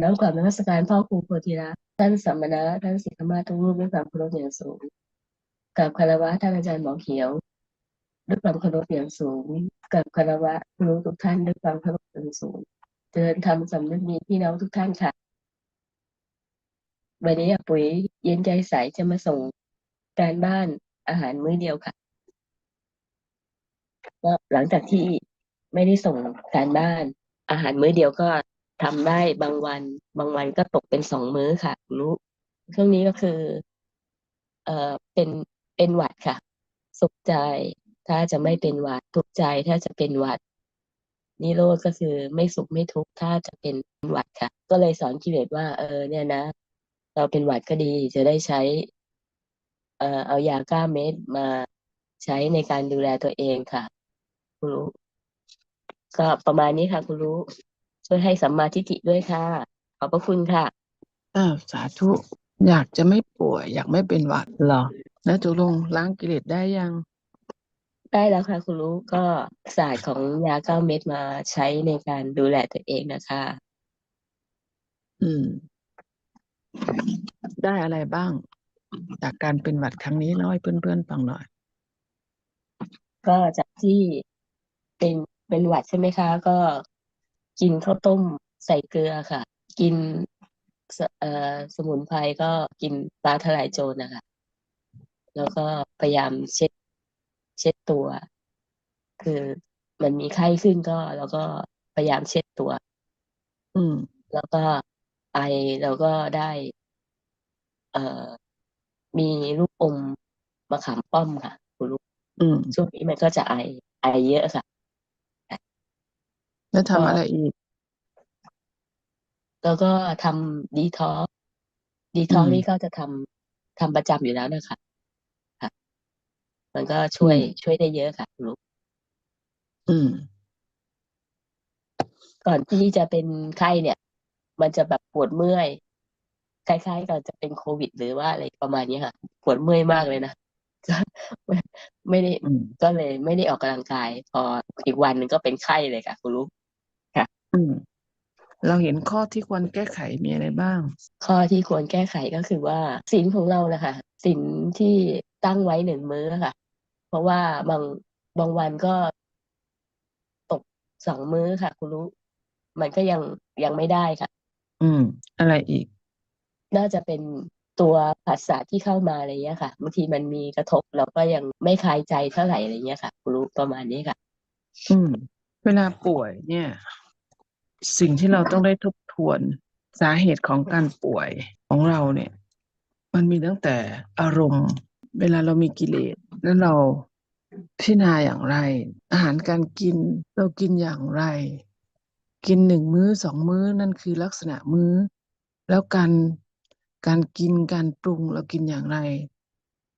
น้อมกราบนมัสการพ่อครูโพธิรักท่านสัมมณะท่านศิษย์ธรรมาทุกรูปด้วยความเคารพอย่างสูงกราบคารวะท่านอาจารย์หมอเขียว ด้วยความเคารพอย่างสูงกราบคารวะครูทุกท่านด้วยความเคารพอย่างสูงเจริญธรรมสำนึกมีพี่น้องทุกท่านค่ะวันนี้ปุ๋ยเย็นใจใสจะมาส่งการบ้านอาหารมื้อเดียวค่ะก็หลังจากที่ไม่ได้ส่งการบ้านอาหารมื้อเดียวก็ ทำได้บางวัน บางวันก็ตกเป็นสองมื้อค่ะรู้ช่วงนี้ก็คือ เอ่อเป็นเป็นหวัดค่ะ สุขใจถ้าจะไม่เป็นหวัดทุกข์ใจถ้าจะเป็นหวัดนิโรธก็คือไม่สุขไม่ทุกข์ถ้าจะเป็นหวัดค่ะ ก็เลยสอนกิเลสว่า เออ เนี่ยนะ เราเป็นหวัดก็ดีจะได้ใช้ เอ่อเอายาก้าเม็ดมาใช้ในการดูแลตัวเองค่ะ คุณรู้ ก็ประมาณนี้ค่ะ คุณรู้ ช่วยให้สัมมาทิฏฐิด้วยค่ะ ขอบพระคุณค่ะอ้าวสาธุ อยากจะไม่ป่วย อยากไม่เป็นหวัดเหรอ แล้วตกลงล้างกิเลสได้ยัง ได้แล้วค่ะ คุณรู้ก็ศาสตร์ของยาเก้าเม็ดมาใช้ในการดูแลตัวเองนะคะ อืม ได้อะไรบ้าง จากการเป็นหวัดครั้งนี้เล่าให้เพื่อนๆฟังหน่อย ก็จากที่เป็นเป็นหวัดใช่ไหมคะ ก็ กินข้าวต้มใส่เกลือค่ะ กินสเอ่อสมุนไพรก็กินปลาทลายโจรนะคะ แล้วก็พยายามเช็ด เช็ดตัว คือมันมีไข้ขึ้นก็ แล้วก็พยายามเช็ดตัว อืม แล้วก็ไอแล้วก็ได้ เอ่อมีลูกอมมะขามป้อมค่ะคุณลูกอืม ช่วงนี้มันก็จะไอไอเยอะค่ะ แล้วก็ทำอะไรอีก แล้วก็ทำดีท็อกดีอืท็อกมนี่ก็จะทำทำประจำอยู่แล้วนะคะค่ะ มันก็อืช่วยมช่วยได้เยอะค่ะคุณลูกอืม ก่อนที่จะเป็นไข้เนี่ย มันจะแบบปวดเมื่อยคล้ายๆกับจะเป็นโควิด หรือว่าอะไรประมาณนี้ค่ะ ปวดเมื่อยมากเลยนะ ก็ไม่ไม่ได้อืม ก็เลยไม่ได้ออกกำลังกาย พออีกวันหนึ่งก็เป็นไข้เลยค่ะคุณลูกค่ะ อืม เราเห็นข้อที่ควรแก้ไขมีอะไรบ้าง ข้อที่ควรแก้ไขก็คือว่าศีลของเรานะคะศีลที่ตั้งไว้หนึ่งมื้อค่ะ เพราะว่าบางบางวันก็ตกสองมื้อค่ะ คุณรู้ มันก็ยังยังไม่ได้ค่ะ อืม อะไรอีก น่าจะเป็นตัวภาษาที่เข้ามาอะไรเงี้ยค่ะบางทีมันมีกระทบเราก็ยังไม่คลายใจเท่าไหร่อะไรเงี้ยค่ะ คุณรู้ประมาณนี้ค่ะ อืม เวลาป่วยเนี่ย สิ่งที่เราต้องได้ทบทวนสาเหตุของการป่วยของเราเนี่ย มันมีตั้งแต่อารมณ์ เวลาเรามีกิเลสแล้วเราพิจารณาอย่างไร อาหารการกินเรากินอย่างไร กินหนึ่งมื้อสองมื้อนั่นคือลักษณะมื้อ แล้วการการกินการปรุงเรากินอย่างไร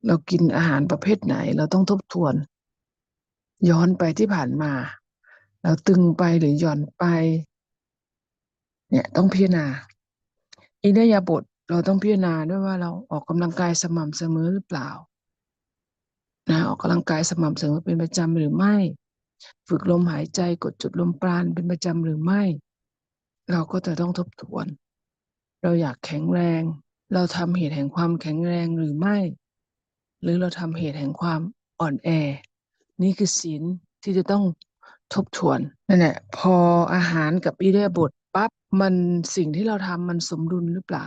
เรากินอาหารประเภทไหน เราต้องทบทวน ย้อนไปที่ผ่านมา เราตึงไปหรือหย่อนไป เนี่ยต้องพิจารณาอิริยาบถเราต้องพิจารณาด้วยว่าเราออกกำลังกายสม่ำเสมอหรือเปล่านะออกกำลังกายสม่ำเสมอเป็นประจำหรือไม่ ฝึกลมหายใจกดจุดลมปราณเป็นประจำหรือไม่ เราก็จะต้องทบทวน เราอยากแข็งแรง เราทำเหตุแห่งความแข็งแรงหรือไม่ หรือเราทำเหตุแห่งความอ่อนแอ นี่คือศีลที่จะต้องทบทวนนั่นแหละพออาหารกับอิริยบถ ปั๊บมันสิ่งที่เราทำมันสมดุลหรือเปล่า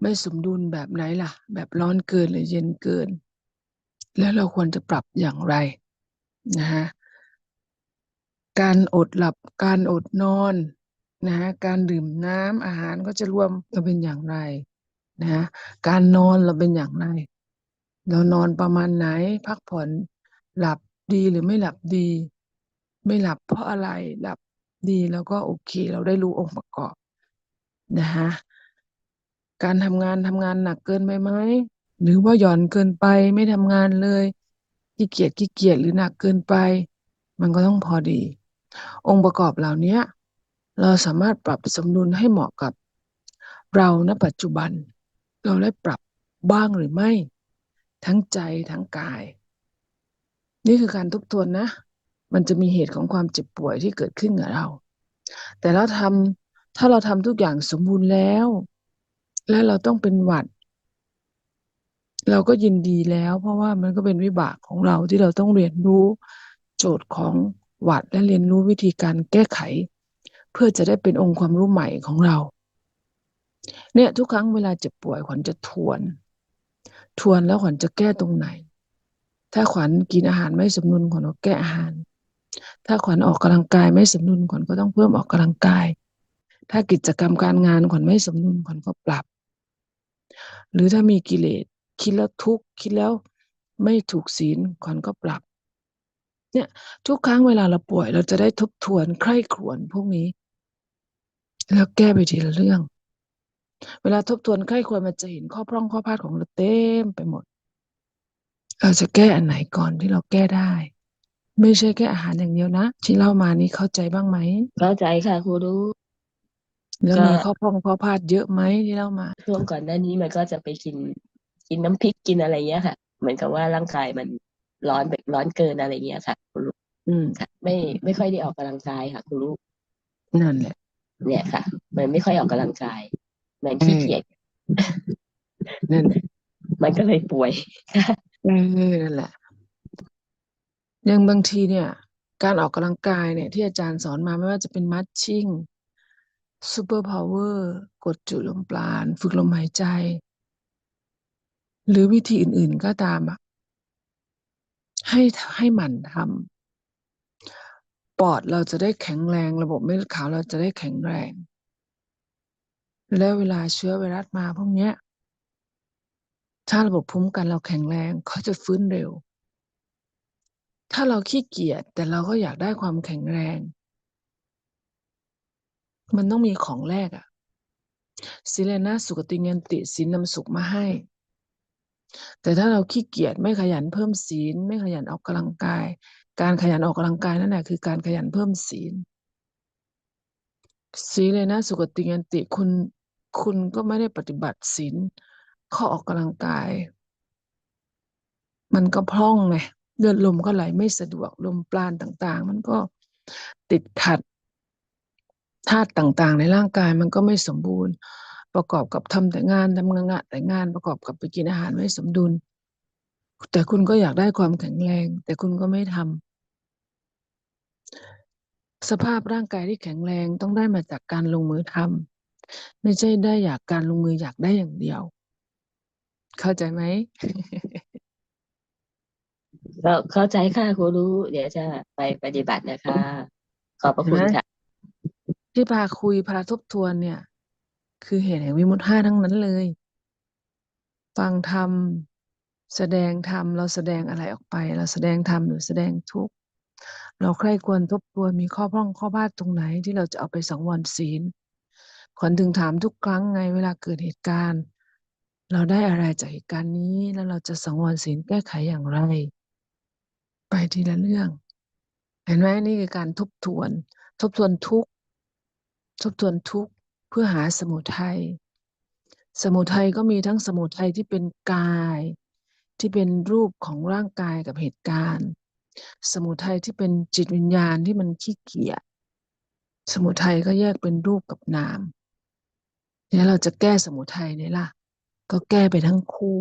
ไม่สมดุลแบบไหนล่ะ แบบร้อนเกินหรือเย็นเกิน แล้วเราควรจะปรับอย่างไรนะฮะการอดหลับการอดนอนนะฮะการดื่มน้ำอาหารก็จะรวมเราเป็นอย่างไรนะฮะการนอนเราเป็นอย่างไร เรานอนประมาณไหน พักผ่อนหลับดีหรือไม่หลับดี ไม่หลับเพราะอะไรหลับ ดีแล้วก็โอเค เราได้รู้องค์ประกอบนะฮะการทำงานทำงานหนักเกินไปไหมหรือว่าหย่อนเกินไปไม่ทำงานเลยขี้เกียจขี้เกียจหรือหนักเกินไป มันก็ต้องพอดี องค์ประกอบเหล่านี้เราสามารถปรับสมดุลให้เหมาะกับ เราณปัจจุบัน เราได้ปรับบ้างหรือไม่ ทั้งใจทั้งกาย นี่คือการทบทวนนะ มันจะมีเหตุของความเจ็บป่วยที่เกิดขึ้นกับเรา แต่เราทำถ้าเราทำทุกอย่างสมบูรณ์แล้ว และเราต้องเป็นหวัด เราก็ยินดีแล้ว เพราะว่ามันก็เป็นวิบากของเราที่เราต้องเรียนรู้โจทย์ของหวัดและเรียนรู้วิธีการแก้ไข เพื่อจะได้เป็นองค์ความรู้ใหม่ของเรา เนี่ยทุกครั้งเวลาเจ็บป่วยขวัญจะทวน ทวนแล้วขวัญจะแก้ตรงไหน ถ้าขวัญกินอาหารไม่สมดุลขวัญก็แก้อาหาร ถ้าขวัญออกกำลังกายไม่สมดุลขวัญก็ต้องเพิ่มออกกำลังกาย ถ้ากิจกรรมการงานขวัญไม่สมดุลขวัญก็ปรับ หรือถ้ามีกิเลสคิดแล้วทุกข์คิดแล้วไม่ถูกศีลขวัญก็ปรับ เนี่ยทุกครั้งเวลาเราป่วย เราจะได้ทบทวนใคร่ครวญพวกนี้ แล้วแก้ไปทีละเรื่อง เวลาทบทวนใคร่ครวญมันจะเห็นข้อพร่องข้อพลาดของเราเต็มไปหมดเราจะแก้อันไหนก่อนที่เราแก้ได้ ไม่ใช่แค่อาหารอย่างเดียวนะที่เล่ามานี้เข้าใจบ้างไหมเข้าใจค่ะครูรู้แล้วก็มีข้อพร่องข้อพลาดเยอะไหมที่เล่ามาช่วงก่อนหน้านี้มันก็จะไปกิน กินน้ำพริกกินอะไรเงี้ยค่ะ เหมือนกับว่าร่างกายมันร้อนแบบร้อนเกินอะไรเงี้ยค่ะครูรู้อืมค่ะ ไม่ไม่ค่อยได้ออกกำลังกายค่ะครูรู้นั่นแหละ เนี่ยค่ะเหมือนไม่ค่อยออกกำลังกายเหมือนเอขี้อเกียจนั่นแหละมันก็เลยป่วยเออนั่นแหละ อย่างบางทีเนี่ย การออกกำลังกายเนี่ย ที่อาจารย์สอนมาไม่ว่าจะเป็นมัดชิ่งซูเปอร์พาวเวอร์กดจุดลมปราณ ฝึกลมหายใจ หรือวิธีอื่นๆก็ตามอะให้ให้หมั่นทำปอดเราจะได้แข็งแรง ระบบเม็ดขาวเราจะได้แข็งแรง แล้วเวลาเชื้อไวรัสมาพวกเนี้ย ถ้าระบบภูมิคุ้มกันเราแข็งแรงเขาจะฟื้นเร็ว ถ้าเราขี้เกียจแต่เราก็อยากได้ความแข็งแรง มันต้องมีของแรกอะสิเลนะสุขติเงินติศีลนำสุขมาให้ แต่ถ้าเราขี้เกียจไม่ขยันเพิ่มศีล ไม่ขยันออกกำลังกาย การขยันออกกำลังกายนั่นแหละคือการขยันเพิ่มศีลศีเลนะสุขติเงินติคุณคุณก็ไม่ได้ปฏิบัติศีลข้อออกกำลังกาย มันก็พร่องไง เลือดลมก็ไหลไม่สะดวกลมปราณต่างๆ มันก็ติดขัดธาตุต่างๆ ในร่างกายมันก็ไม่สมบูรณ์ ประกอบกับทำแต่งานทำงานแต่งานประกอบกับไปกินอาหารไม่สมดุล แต่คุณก็อยากได้ความแข็งแรง แต่คุณก็ไม่ทำสภาพร่างกายที่แข็งแรงต้องได้มาจากการลงมือทำไม่ใช่ได้อยากการลงมืออยากได้อย่างเดียว เข้าใจไหม ก็เข้าใจค่ะครูรู้ เดี๋ยวจะไปปฏิบัตินะคะ ขอบพระเห็นคุณไหมค่ะ ที่พาคุยพาทบทวนเนี่ย คือเหตุแห่งวิมุตติห้าทั้งนั้นเลย ฟังธรรมแสดงธรรมเราแสดงอะไรออกไป เราแสดงธรรมหรือแสดงทุกข์เราใคร่ควรทบทวนมีข้อพร่องข้อพลาดตรงไหนที่เราจะเอาไปสังวรศีลขวัญถึงถามทุกครั้งไงเวลาเกิดเหตุการณ์ เราได้อะไรจากเหตุการณ์นี้แล้วเราจะสังวรศีลแก้ไขอย่างไร ไปทีละเรื่อง เห็นไหมนี่คือการทบทวน ทบทวนทุกทบทวนทุกเพื่อหาสมุทัยสมุทัยก็มีทั้งสมุทัยที่เป็นกาย ที่เป็นรูปของร่างกายกับเหตุการณ์ สมุทัยที่เป็นจิตวิญญาณที่มันขี้เกียจสมุทัยก็แยกเป็นรูปกับนามเนี่ยเราจะแก้สมุทัยเนี่ยล่ะ ก็แก้ไปทั้งคู่